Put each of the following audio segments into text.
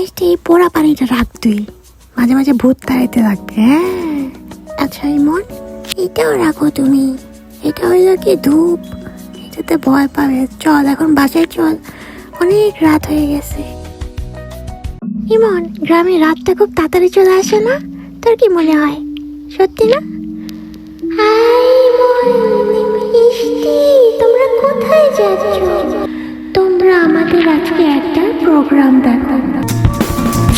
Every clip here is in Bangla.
মিষ্টি এই পোড়া পানিটা রাখ তুই। মাঝে মাঝে ভূত তাড়াইতে লাগবে হ্যাঁ? আচ্ছা ইমন, এটাও রাখো তুমি। এটা হইল কি ধূপ? এটাতে ভয় পাবে। চল, এখন বাসায় চল। অনেক রাত হয়ে গেছে। ইমন, গ্রামে রাতটা খুব তাড়াতাড়ি চলে আসে না? তোর কি মনে হয়? সত্যি না? তোমরা কোথায় যাচ্ছ? তোমরা আমাদের আজকে একটা প্রোগ্রাম দেখো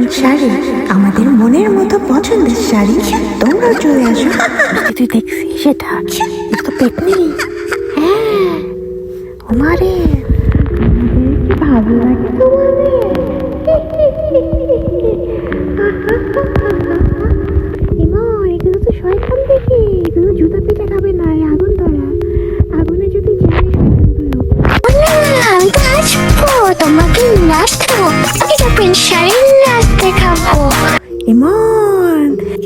প্রিন্ট শাড়ি আমাদের মনের মতো পছন্দের শাড়ি। তোমরাও চলে আসো। তুই দেখছিস সেটা? তো পেটনি হ্যাঁ। ওমারে। ভালো লাগে ইমন এগুলো তো শয়তান দেখি। এগুলো জুতা পিঠা খাবে না আগুন ধরা। আগুনে যদি যায় শয়তানগুলো আমি তো আসব তোমাকে